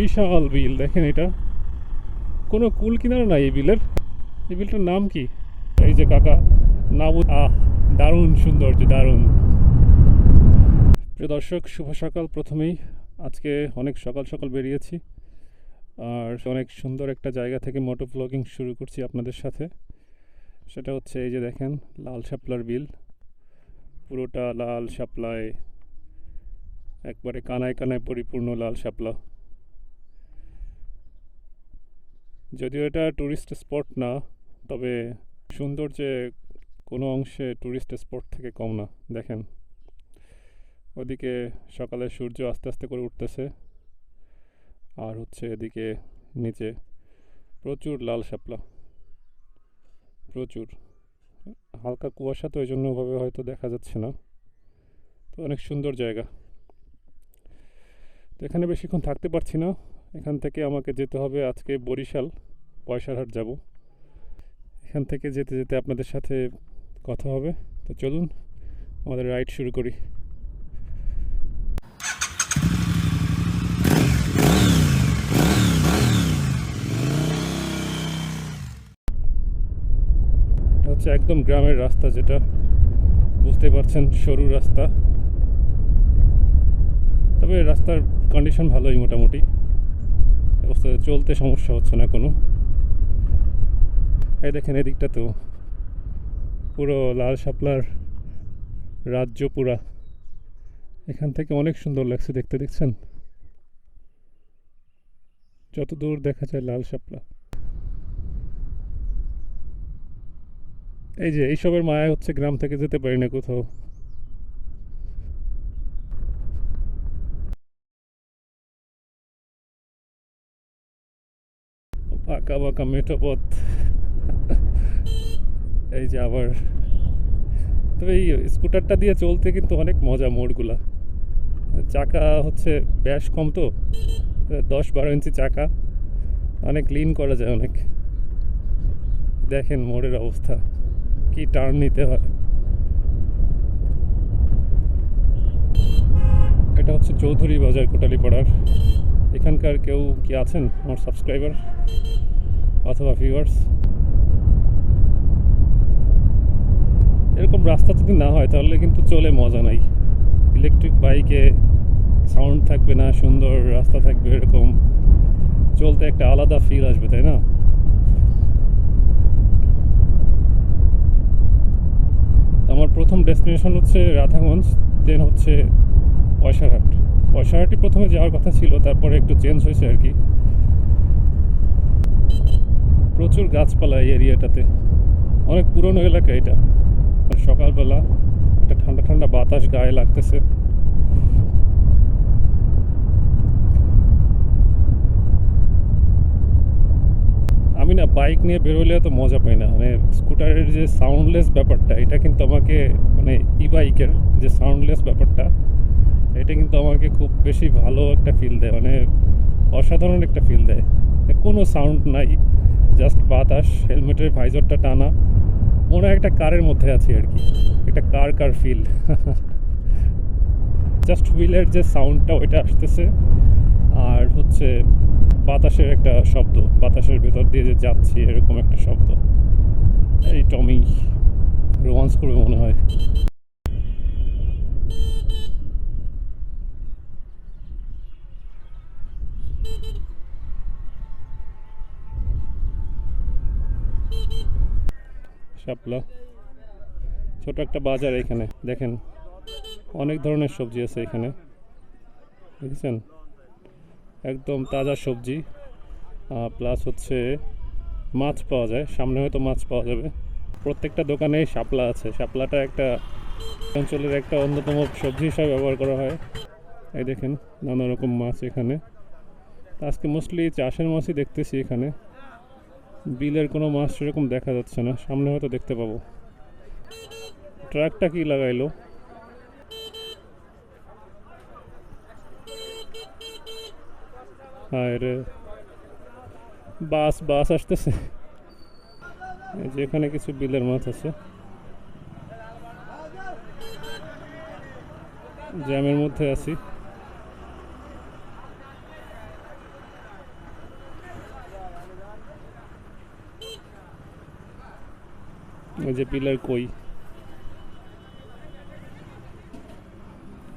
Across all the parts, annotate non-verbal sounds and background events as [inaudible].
বিশাল বিল, দেখেন এটা। কোনো কুল কিনারা নাই এই বিলের। এই বিলটার নাম কি? এই যে কাকা নাবু আহ, দারুণ সৌন্দর্য দারুণ। প্রিয় দর্শক, শুভ সকাল প্রথমেই। আজকে অনেক সকাল সকাল বেরিয়েছি। আর অনেক সুন্দর একটা জায়গা থেকে মোটো ব্লগিং শুরু করছি আপনাদের সাথে। সেটা হচ্ছে এই যে দেখেন, লাল শাপলার বিল। পুরোটা লাল শাপলায় একবারে কানায় কানায় পরিপূর্ণ লাল শাপলা। যদিও এটা ট্যুরিস্ট স্পট না, তবে সৌন্দর্যে কোনো অংশে ট্যুরিস্ট স্পট থেকে কম না, দেখেন। ওদিকে সকালে সূর্য আস্তে আস্তে করে উঠতেছে, আর হচ্ছে এদিকে নিচে প্রচুর লাল শাপলা, প্রচুর। হালকা কুয়াশা তো এই জন্য ওভাবে হয়তো দেখা যাচ্ছে না, তো অনেক সুন্দর জায়গা। তো এখানে বেশিক্ষণ থাকতে পারছি না এখান থেকে আমাকে যেতে হবে আজকে বরিশাল পয়সারহাট যাব। এখান থেকে যেতে যেতে আপনাদের সাথে কথা হবে। তো চলুন, আমাদের রাইড শুরু করি। হচ্ছে একদম গ্রামের রাস্তা যেটা, বুঝতে পারছেন, সরু রাস্তা। তবে রাস্তার কন্ডিশন ভালোই মোটামুটি। অবস্থা চলতে সমস্যা হচ্ছে না কোনো। এই দেখেন এদিকটা তো পুরো লাল শাপলার রাজ্য পুরা। এখান থেকে অনেক সুন্দর লাগছে দেখতে, দেখছেন? যত দূর দেখা যায় লাল শাপলা। এই যে এইসবের মায়া হচ্ছে গ্রাম থেকে যেতে পারি না কোথাও। বাঁকা মেঠো পথ। এই যে আবার। তবে এই স্কুটারটা দিয়ে চলতে কিন্তু অনেক মজা মোড়গুলা। চাকা হচ্ছে ব্যাস কম তো। দশ বারো ইঞ্চি চাকা। অনেক ক্লিন করা যায় অনেক। দেখেন মোড়ের অবস্থা। কি টার্ন নিতে হয়। এটা হচ্ছে চৌধুরী বাজার কোটালীপাড়ার। এখানকার কেউ কি আছেন? আমার সাবস্ক্রাইবার অথবা ভিউয়ার্স এরকম রাস্তা যদি না হয়, তাহলে কিন্তু চলে মজা নাই। ইলেকট্রিক বাইকে সাউন্ড থাকবে না, সুন্দর রাস্তা থাকবে এরকম। চলতে একটা আলাদা ফিল আসবে, তাই না? আমার প্রথম ডেস্টিনেশন হচ্ছে রাধাগঞ্জ দেন হচ্ছে পয়সারহাট পয়সারহাটই প্রথমে যাওয়ার কথা ছিল, তারপরে একটু চেঞ্জ হয়েছে আর কি। প্রচুর গাছপালা এই এরিয়াটাতে। অনেক পুরনো এলাকা এটা। আর সকালবেলা একটা ঠান্ডা ঠান্ডা বাতাস গায়ে লাগতেছে। আমি না বাইক নিয়ে বেরোলে তো মজা পাই না। মানে স্কুটারের যে সাউন্ডলেস ব্যাপারটা, এটা কিন্তু আমাকে মানে ই বাইকের যে সাউন্ডলেস ব্যাপারটা, এটা কিন্তু আমাকে খুব বেশি ভালো একটা ফিল দেয়। মানে অসাধারণ একটা ফিল দেয়। কোনো সাউন্ড নাই। জাস্ট বাতাস হেলমেটের ভাইজরটা টানা। মনে হয় একটা কারের মধ্যে আছি আর কি। একটা কার কার ফিল জাস্ট হুইলের যে সাউন্ডটা ওইটা আসতেছে। আর হচ্ছে বাতাসের একটা শব্দ। বাতাসের ভেতর দিয়ে যে যাচ্ছি, এরকম একটা শব্দ। এই টমি, রোমান্স করবে মনে হয়। শাপলা। ছোট একটা বাজার এখানে, দেখেন। অনেক ধরনের সবজি আছে এখানে। দেখেছেন? একদম তাজা সবজি। প্লাস হচ্ছে মাছ পাওয়া যায়। সামনে হয়তো মাছ পাওয়া যাবে। প্রত্যেকটা দোকানেই শাপলা আছে। শাপলাটা একটা অঞ্চলের একটা অন্যতম সবজি হিসাবে ব্যবহার করা হয়। এই দেখেন, নানা রকম মাছ এখানে। আজকে মোস্টলি চাষের মাছই দেখতেছি এখানে। বিলের কোনো মাছ সেরকম দেখা যাচ্ছে না। সামনে হয়তো দেখতে পাবো। ট্রাকটা কি লাগাইলো? হায় রে। বাস বাস আসতেছে। যেখানে কিছু বিলের মাছ আছে। জ্যামের মধ্যে আছি। যে পিলার কই।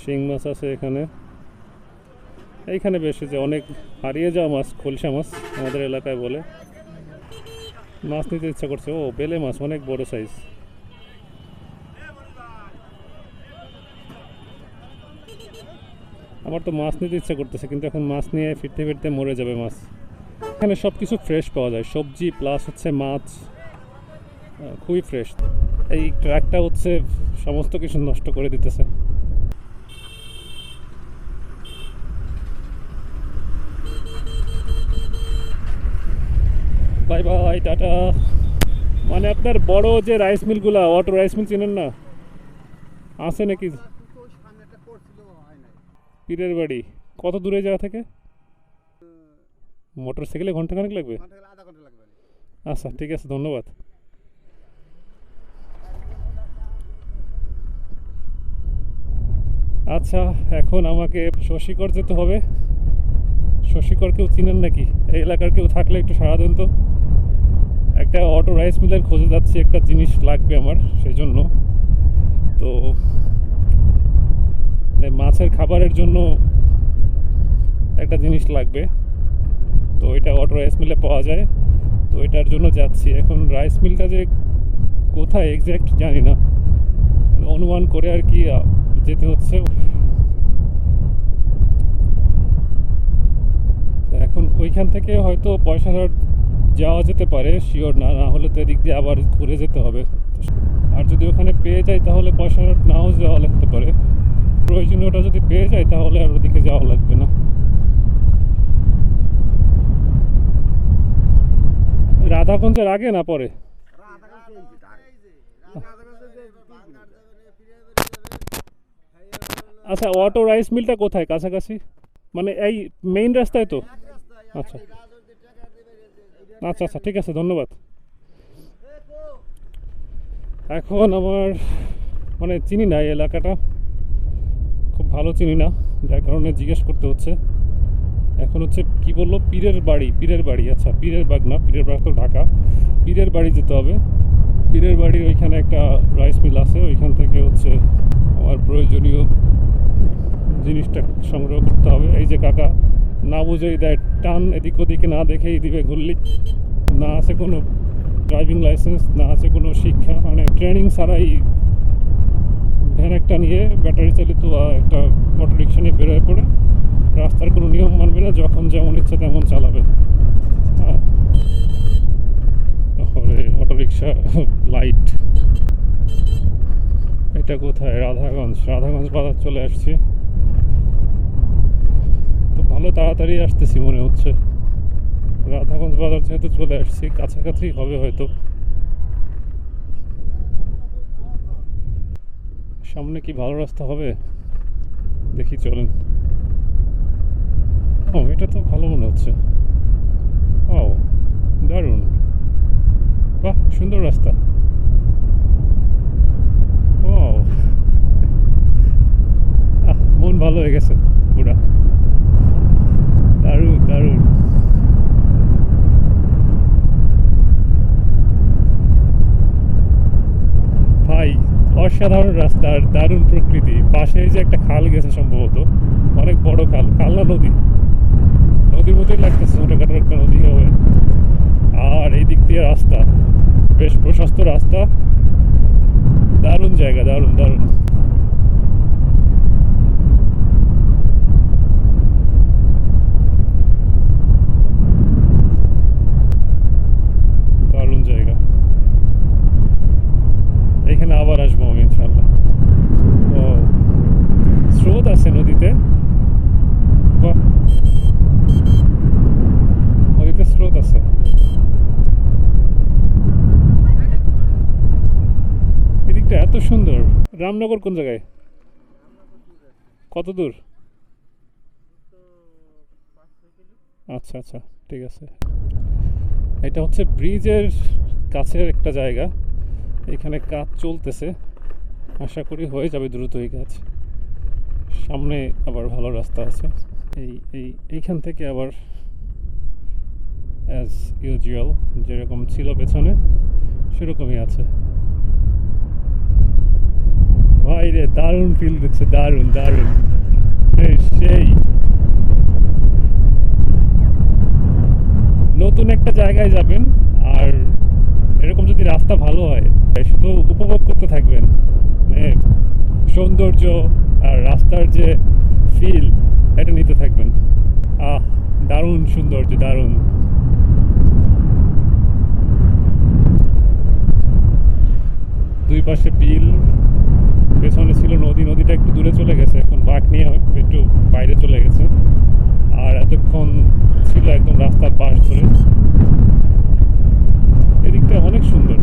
শিং মাছ আছে এখানে। এইখানে বেশ যে অনেক হারিয়ে যাওয়া মাছ, খলসা মাছ আমাদের এলাকায় বলে। মাছ নিতে ইচ্ছা করছে। ও, বেলে মাছ, অনেক বড় সাইজ আমার তো মাছ নিতে ইচ্ছা করতেছে, কিন্তু এখন মাছ নিয়ে ফিরতে ফিরতে মরে যাবে মাছ। এখানে সব কিছু ফ্রেশ পাওয়া যায়। সবজি প্লাস হচ্ছে মাছ। খুবই ফ্রেশ এই ট্র্যাকটা হচ্ছে সমস্ত কিছু নষ্ট করে দিতেছে। Bye bye tata. মানে আপনার বড় যে রাইস মিলগুলা অটো রাইস মিল চিনেন না? আছে নাকি? পীরের বাড়ি। কত দূরে যাওয়া থেকে? মোটর সাইকেলে ঘণ্টা খানেক লাগবে লাগবে। আচ্ছা ঠিক আছে ধন্যবাদ। আচ্ছা এখন আমাকে শশীকর যেতে হবে। শশীকর কেউ চিনেন নাকি? এই এলাকার কেউ থাকলে একটু সারা দেন তো। একটা অটো রাইস মিলের খোঁজে যাচ্ছি, একটা জিনিস লাগবে আমার সেই জন্য তো মানে মাছের খাবারের জন্য একটা জিনিস লাগবে। তো এটা অটো রাইস মিলে পাওয়া যায়। তো এটার জন্য যাচ্ছি। এখন রাইস মিলটা যে কোথায় এক্স্যাক্ট জানি না। অনুমান করে আর কি যেতে হচ্ছে। এখন ওইখান থেকে হয়তো পয়সাঘাট যাওয়া যেতে পারে শিওর না না হলে তো এদিক দিয়ে আবার ঘুরে যেতে হবে। আর যদি ওখানে পেয়ে যাই তাহলে পয়সাঘাট নাও যাওয়া লাগতে পারে। প্রয়োজনীয়টা যদি পেয়ে যাই তাহলে আর ওদিকে যাওয়া লাগবে না। রাধাগঞ্জের আগে না পরে? আচ্ছা অটো রাইস মিলটা কোথায়? কাছাকাছি? মানে এই মেইন রাস্তায় তো? আচ্ছা। আচ্ছা আচ্ছা ঠিক আছে, ধন্যবাদ। এখন আমার মানে চিনি না এই এলাকাটা। খুব ভালো চিনি না, যার কারণে জিজ্ঞেস করতে হচ্ছে। এখন হচ্ছে কি বলল? পীরের বাড়ি পীরের বাড়ি আচ্ছা পীরের বাগ না, পীরের বাগ তো ঢাকা। পীরের বাড়ি যেতে হবে। পীরের বাড়ির ওইখানে একটা রাইস মিল আছে, ওইখান থেকে হচ্ছে আমার প্রয়োজনীয় জিনিসটা সংগ্রহ করতে হবে। এই যে কাকা, না বুঝেই দেয়, টান এদিক ওদিকে না দেখেই দিবে ঘুরলি না আছে কোনো ড্রাইভিং লাইসেন্স না আছে কোনো শিক্ষা মানে ট্রেনিং ছাড়াই ভ্যান একটা নিয়ে ব্যাটারি চালিত একটা অটো রিক্সা নিয়ে বেরোয় পড়ে। রাস্তার কোনো নিয়ম মানবে না, যখন যেমন ইচ্ছা তেমন চালাবে। হ্যাঁ। তারপরে অটো রিক্সা লাইট এটা কোথায়? রাধাগঞ্জ। রাধাগঞ্জ বাজার চলে আসছি। তো ভালো তাড়াতাড়ি আসতেছি মনে হচ্ছে। রাধাগঞ্জ বাজার যেহেতু চলে আসছি, কাছাকাছি হবে হয়তো। সামনে কি ভালো রাস্তা হবে? দেখি চলেন। ও, এটা তো ভালো মনে হচ্ছে। ও দারুণ। বাহ, সুন্দর রাস্তা। [laughs] মন ভালো হয়ে গেছে পুরা দারুণ দারুণ। ভাই, অসাধারণ রাস্তা আর দারুণ প্রকৃতি। পাশে যে একটা খাল গেছে সম্ভবত, অনেক বড় খাল খাল না নদী? নদীর মতোই লাগতেছে, ছোটোখাটো একটা নদী হবে। আর এই দিক দিয়ে রাস্তা, বেশ প্রশস্ত রাস্তা। দারুণ জায়গা দারুণ দারুণ দারুণ জায়গা এখানে আবার আসব আমি ইনশাল্লাহ ও স্রোত আছে নদীতে বাহ নদীতে স্রোত আছে এদিকটা এত সুন্দর রামনগর কোন জায়গায়? কত দূর? আচ্ছা আচ্ছা ঠিক আছে। এটা হচ্ছে ব্রিজের কাছের একটা জায়গা। এখানে কাজ চলতেছে। আশা করি হয়ে যাবে দ্রুত এই কাজ। সামনে আবার ভালো রাস্তা আছে। এই এই, এইখান থেকে আবার অ্যাজ ইউজুয়াল যেরকম ছিল পেছনে, সেরকমই আছে। ভাই রে, দারুণ ফিল দিচ্ছে, দারুণ দারুণ। সেই। নতুন একটা জায়গায় যাবেন, আর এরকম যদি রাস্তা ভালো হয় শুধু উপভোগ করতে থাকবেন। মানে সৌন্দর্য আর রাস্তার যে ফিল এটা নিতে থাকবেন। আহ, দারুণ সৌন্দর্য, দারুণ। দুই পাশে বিল পেছনে ছিল নদী নদীটা একটু দূরে চলে গেছে এখন বাঘ নিয়ে একটু বাইরে চলে গেছে আর এতক্ষণ ছিল একদম রাস্তার পাশ ধরে এদিকটা অনেক সুন্দর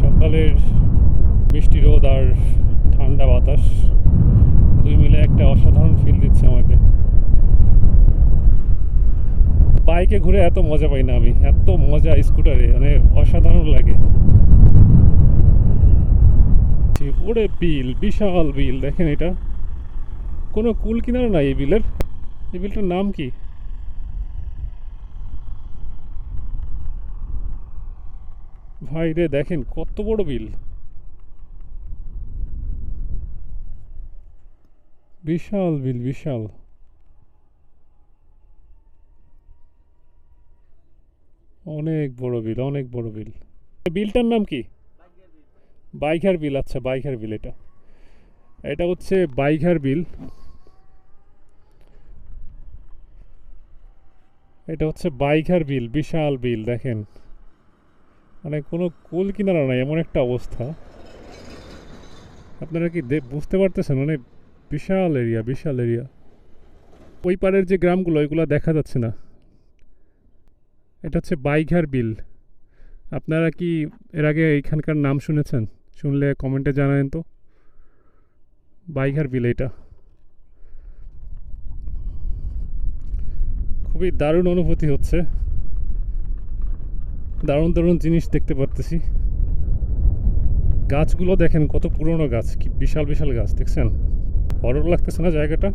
সকালের মিষ্টি রোদ আর ঠান্ডা বাতাস দুই মিলে একটা অসাধারণ ফিল দিচ্ছে আমাকে বাইকে ঘুরে এত মজা পাই না আমি, এত মজা স্কুটারে মানে অসাধারণ লাগে। ওরে বিল, বিশাল বিল, দেখেন এটা। কোনো কুল কিনারা নাই এই বিলের। এই বিলটার নাম কি? ভাই রে, দেখেন কত বড় বিল। বিশাল বিল, বিশাল। অনেক বড় বিল, অনেক বড় বিল। বিলটার নাম কি? বাইঘার বিল আচ্ছা বাইঘার বিল এটা। এটা হচ্ছে বাইঘার বিল। এটা হচ্ছে বাইঘার বিল, বিশাল বিল, দেখেন। মানে কোনো কুল কিনারা নাই, এমন একটা অবস্থা। আপনারা কি বুঝতে পারতেছেন? মানে বিশাল এরিয়া বিশাল এরিয়া ওই পারের যে গ্রামগুলো, ওইগুলো দেখা যাচ্ছে না। এটা হচ্ছে বাইঘার বিল। আপনারা কি এর আগে এইখানকার নাম শুনেছেন? শুনলে কমেন্টে জানাবেন তো। বাইঘার বিল এটা। খুবই দারুণ অনুভূতি হচ্ছে। দারুণ দারুণ জিনিস দেখতে পারতেছি। গাছগুলো দেখেন কত পুরনো গাছ, কি বিশাল বিশাল গাছ, দেখছেন? বড় লাগতেছে না জায়গাটা?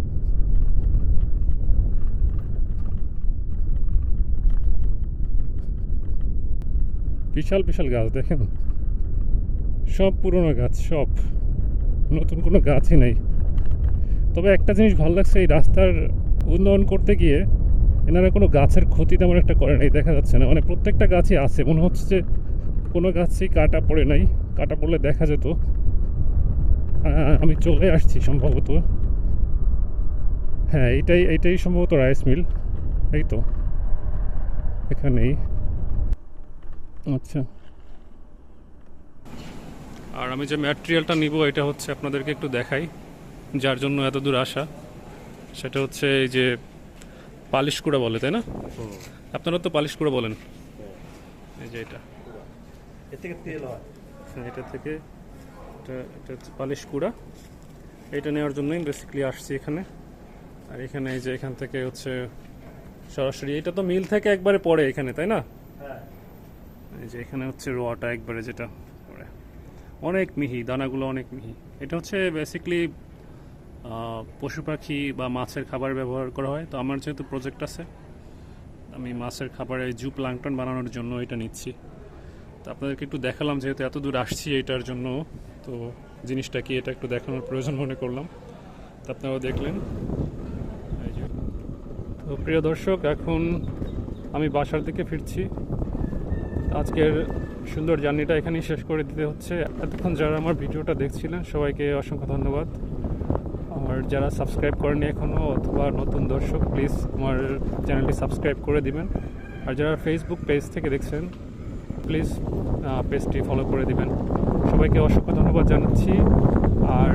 বিশাল বিশাল গাছ, দেখেন। সব পুরনো গাছ, সব। নতুন কোনো গাছই নেই। তবে একটা জিনিস ভালো লাগছে, এই রাস্তার উন্নয়ন করতে গিয়ে এনারা কোনো গাছের ক্ষতি তেমন একটা করে নাই, দেখা যাচ্ছে না। মানে প্রত্যেকটা গাছই আছে, মনে হচ্ছে যে কোনো গাছই কাটা পড়ে নাই, কাটা পড়লে দেখা যেত। আমি চলে আসছি সম্ভবত। হ্যাঁ এইটাই এইটাই সম্ভবত রাইস মিল, এই তো। এখানেই। আচ্ছা। আর আমি যে ম্যাটেরিয়ালটা নিব এটা হচ্ছে আপনাদেরকে একটু দেখাই যার জন্য এত দূর আসা। সেটা হচ্ছে এই যে পালিশ কুড়া বলে তাই না? আপনারা তো পালিশ কুড়া বলেন। এই যে এটা। এর থেকে তেল হয়। হ্যাঁ, এটা থেকে এটা এটা হচ্ছে পালিশ কুড়া। এটা নেওয়ার জন্যই বেসিক্যালি আসছি এখানে। আর এখানে এই যে এখান থেকে হচ্ছে সরাসরি এটা তো মিল থেকে একবারে পড়ে এখানে তাই না? এই যে এখানে হচ্ছে রোয়াটা একবারে যেটা অনেক মিহি, দানাগুলো অনেক মিহি। এটা হচ্ছে বেসিক্যালি পশু পাখি বা মাছের খাবার ব্যবহার করা হয়। তো আমার যেহেতু প্রজেক্ট আছে, আমি মাছের খাবারে জু প্লাঙ্কটন বানানোর জন্য এটা নিচ্ছি। তো আপনাদেরকে একটু দেখালাম, যেহেতু এত দূর আসছি এটার জন্য, তো জিনিসটা কি এটা একটু দেখানোর প্রয়োজন মনে করলাম। তো আপনারাও দেখলেন। তো প্রিয় দর্শক, এখন আমি বাসার দিকে ফিরছি। আজকের সুন্দর জার্নিটা এখানেই শেষ করে দিতে হচ্ছে। এতক্ষণ যারা আমার ভিডিওটা দেখছিলেন, সবাইকে অসংখ্য ধন্যবাদ। আর যারা সাবস্ক্রাইব করেনি এখনও অথবা নতুন দর্শক প্লিজ আমার চ্যানেলটি সাবস্ক্রাইব করে দিবেন। আর যারা ফেসবুক পেজ থেকে দেখছেন প্লিজ পেজটি ফলো করে দিবেন। সবাইকে অসংখ্য ধন্যবাদ জানাচ্ছি। আর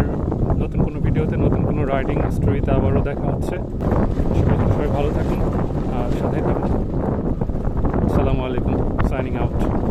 নতুন কোনো ভিডিওতে নতুন কোনো রাইডিং স্টোরিতে আবারও দেখা হচ্ছে। সবাই out.